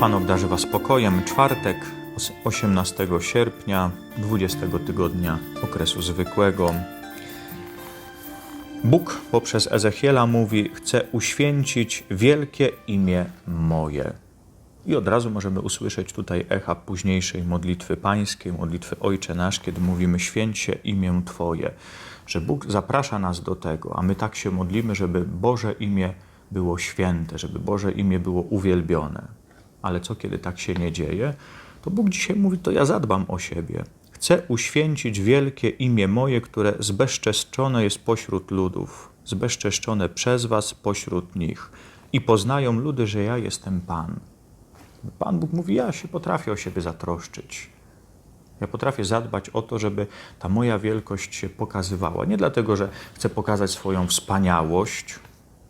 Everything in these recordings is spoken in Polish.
Pan obdarzy Was spokojem. Czwartek, 18 sierpnia, 20 tygodnia okresu zwykłego. Bóg poprzez Ezechiela mówi: Chcę uświęcić wielkie imię moje. I od razu możemy usłyszeć tutaj echa późniejszej modlitwy pańskiej, modlitwy Ojcze Nasz, kiedy mówimy: Święć się imię Twoje. Że Bóg zaprasza nas do tego, a my tak się modlimy, żeby Boże imię było święte, żeby Boże imię było uwielbione. Ale co kiedy tak się nie dzieje? To Bóg dzisiaj mówi: To ja zadbam o siebie. Chcę uświęcić wielkie imię moje, które zbezczeszczone jest pośród ludów, zbezczeszczone przez Was pośród nich. I poznają ludy, że ja jestem Pan. Pan Bóg mówi: Ja się potrafię o siebie zatroszczyć. Ja potrafię zadbać o to, żeby ta moja wielkość się pokazywała. Nie dlatego, że chcę pokazać swoją wspaniałość,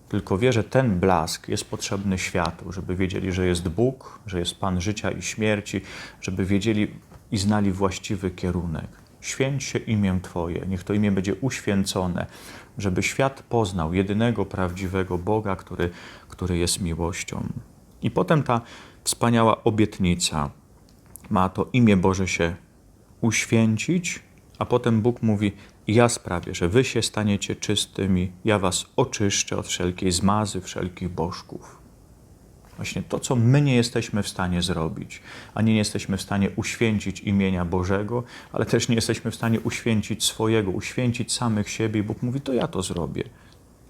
tylko wie, że ten blask jest potrzebny światu, żeby wiedzieli, że jest Bóg, że jest Pan życia i śmierci, żeby wiedzieli i znali właściwy kierunek. Święć się imię Twoje, niech to imię będzie uświęcone, żeby świat poznał jedynego prawdziwego Boga, który, który jest miłością. I potem ta wspaniała obietnica ma to imię Boże się uświęcić, a potem Bóg mówi: Ja sprawię, że wy się staniecie czystymi, ja was oczyszczę od wszelkiej zmazy, wszelkich bożków. Właśnie to, co my nie jesteśmy w stanie zrobić, ani nie jesteśmy w stanie uświęcić imienia Bożego, ale też nie jesteśmy w stanie uświęcić swojego, uświęcić samych siebie. Bóg mówi: To ja to zrobię.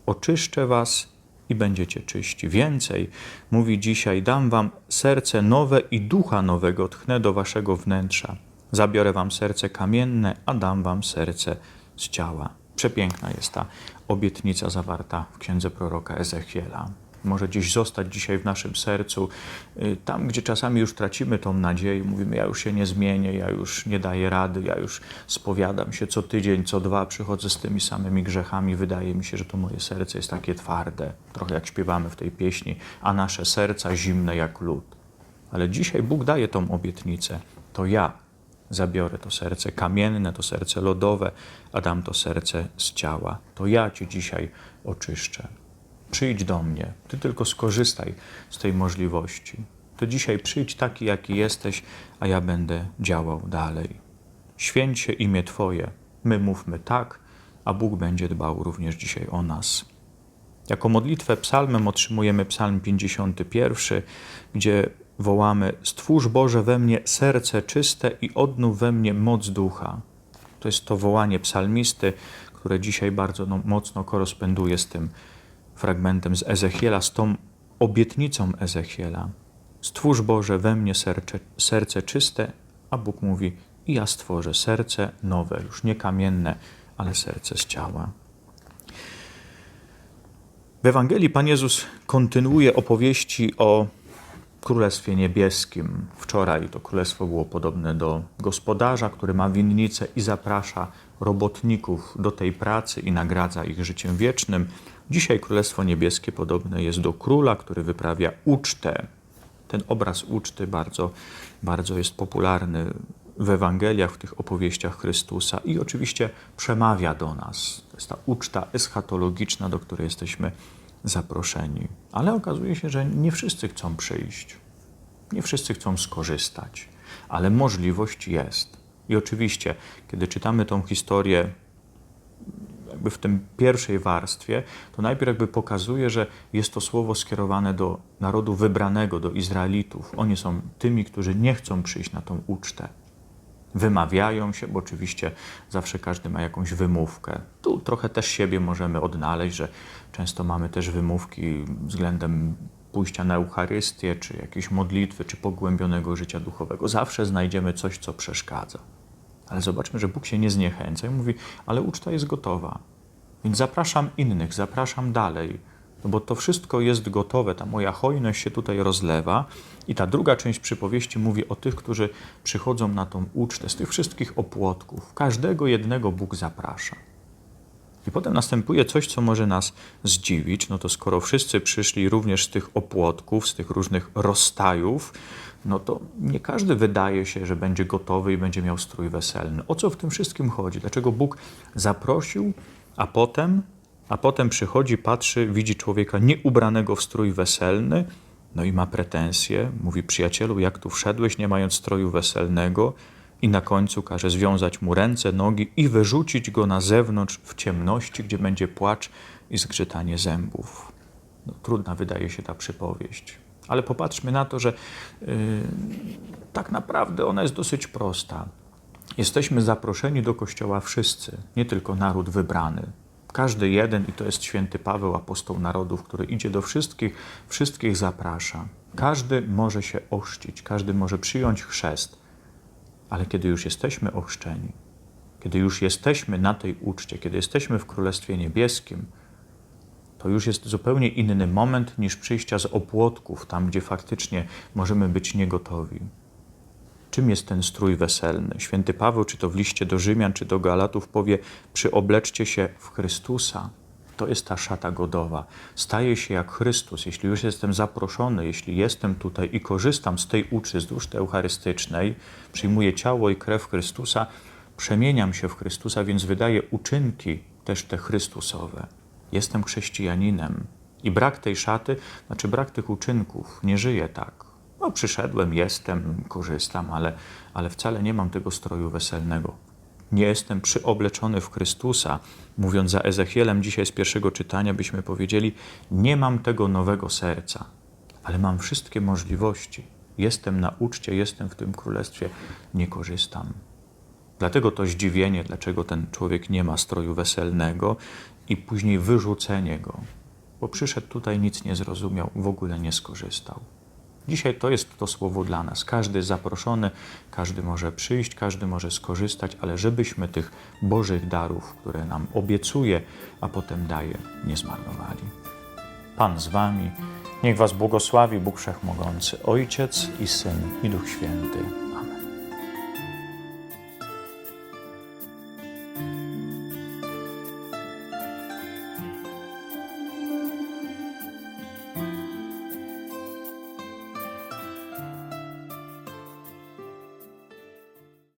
Oczyszczę was i będziecie czyści. Więcej, mówi dzisiaj: Dam wam serce nowe i ducha nowego tchnę do waszego wnętrza. Zabiorę wam serce kamienne, a dam wam serce z ciała. Przepiękna jest ta obietnica zawarta w księdze proroka Ezechiela. Może gdzieś zostać dzisiaj w naszym sercu, y, tam gdzie czasami już tracimy tą nadzieję, mówimy: Ja już się nie zmienię, ja już nie daję rady, ja już spowiadam się co tydzień, co dwa, przychodzę z tymi samymi grzechami. Wydaje mi się, że to moje serce jest takie twarde, trochę jak śpiewamy w tej pieśni, a nasze serca zimne jak lód. Ale dzisiaj Bóg daje tą obietnicę. To ja zabiorę to serce kamienne, to serce lodowe, a dam to serce z ciała. To ja Cię dzisiaj oczyszczę. Przyjdź do mnie, Ty tylko skorzystaj z tej możliwości. To dzisiaj przyjdź taki, jaki jesteś, a ja będę działał dalej. Święć się imię Twoje. My mówmy tak, a Bóg będzie dbał również dzisiaj o nas. Jako modlitwę psalmem otrzymujemy psalm 51, gdzie wołamy: Stwórz Boże we mnie serce czyste i odnów we mnie moc ducha. To jest to wołanie psalmisty, które dzisiaj bardzo no, mocno koresponduje z tym fragmentem z Ezechiela, z tą obietnicą Ezechiela. Stwórz Boże we mnie serce, serce czyste, a Bóg mówi: I ja stworzę serce nowe, już nie kamienne, ale serce z ciała. W Ewangelii Pan Jezus kontynuuje opowieści o Królestwie Niebieskim. Wczoraj to królestwo było podobne do gospodarza, który ma winnicę i zaprasza robotników do tej pracy i nagradza ich życiem wiecznym. Dzisiaj Królestwo Niebieskie podobne jest do króla, który wyprawia ucztę. Ten obraz uczty bardzo, bardzo jest popularny w Ewangeliach, w tych opowieściach Chrystusa i oczywiście przemawia do nas. To jest ta uczta eschatologiczna, do której jesteśmy zaproszeni. Ale okazuje się, że nie wszyscy chcą przyjść, nie wszyscy chcą skorzystać, ale możliwość jest. I oczywiście, kiedy czytamy tą historię jakby w tym pierwszej warstwie, to najpierw jakby pokazuje, że jest to słowo skierowane do narodu wybranego, do Izraelitów. Oni są tymi, którzy nie chcą przyjść na tą ucztę. Wymawiają się, bo oczywiście zawsze każdy ma jakąś wymówkę. Tu trochę też siebie możemy odnaleźć, że często mamy też wymówki względem pójścia na Eucharystię, czy jakieś modlitwy, czy pogłębionego życia duchowego. Zawsze znajdziemy coś, co przeszkadza. Ale zobaczmy, że Bóg się nie zniechęca i mówi, ale uczta jest gotowa. Więc zapraszam innych, zapraszam dalej, no bo to wszystko jest gotowe, ta moja hojność się tutaj rozlewa. I ta druga część przypowieści mówi o tych, którzy przychodzą na tą ucztę, z tych wszystkich opłotków. Każdego jednego Bóg zaprasza. I potem następuje coś, co może nas zdziwić. No to skoro wszyscy przyszli również z tych opłotków, z tych różnych rozstajów, no to nie każdy wydaje się, że będzie gotowy i będzie miał strój weselny. O co w tym wszystkim chodzi? Dlaczego Bóg zaprosił, a potem, a potem przychodzi, patrzy, widzi człowieka nieubranego w strój weselny No i ma pretensje, mówi przyjacielu, jak tu wszedłeś, nie mając stroju weselnego, i na końcu każe związać mu ręce, nogi i wyrzucić go na zewnątrz w ciemności, gdzie będzie płacz i zgrzytanie zębów. No, trudna wydaje się ta przypowieść, ale popatrzmy na to, że yy, tak naprawdę ona jest dosyć prosta. Jesteśmy zaproszeni do kościoła wszyscy, nie tylko naród wybrany. Każdy jeden, i to jest święty Paweł, apostoł narodów, który idzie do wszystkich, wszystkich zaprasza. Każdy może się ochrzcić, każdy może przyjąć chrzest, ale kiedy już jesteśmy ochrzczeni, kiedy już jesteśmy na tej uczcie, kiedy jesteśmy w Królestwie Niebieskim, to już jest zupełnie inny moment niż przyjścia z opłotków, tam gdzie faktycznie możemy być niegotowi. Czym jest ten strój weselny? Święty Paweł, czy to w liście do Rzymian, czy do Galatów, powie: Przyobleczcie się w Chrystusa. To jest ta szata godowa. Staję się jak Chrystus. Jeśli już jestem zaproszony, jeśli jestem tutaj i korzystam z tej uczy, z uczty eucharystycznej, przyjmuję ciało i krew Chrystusa, przemieniam się w Chrystusa, więc wydaję uczynki też te Chrystusowe. Jestem chrześcijaninem. I brak tej szaty, znaczy brak tych uczynków, nie żyję tak. No, przyszedłem, jestem, korzystam, ale, ale wcale nie mam tego stroju weselnego. Nie jestem przyobleczony w Chrystusa. Mówiąc za Ezechielem dzisiaj z pierwszego czytania, byśmy powiedzieli: Nie mam tego nowego serca, ale mam wszystkie możliwości. Jestem na uczcie, jestem w tym królestwie, nie korzystam. Dlatego to zdziwienie, dlaczego ten człowiek nie ma stroju weselnego i później wyrzucenie go, bo przyszedł tutaj, nic nie zrozumiał, w ogóle nie skorzystał. Dzisiaj to jest to słowo dla nas. Każdy zaproszony, każdy może przyjść, każdy może skorzystać, ale żebyśmy tych Bożych darów, które nam obiecuje, a potem daje, nie zmarnowali. Pan z Wami, niech Was błogosławi Bóg Wszechmogący, Ojciec i Syn i Duch Święty.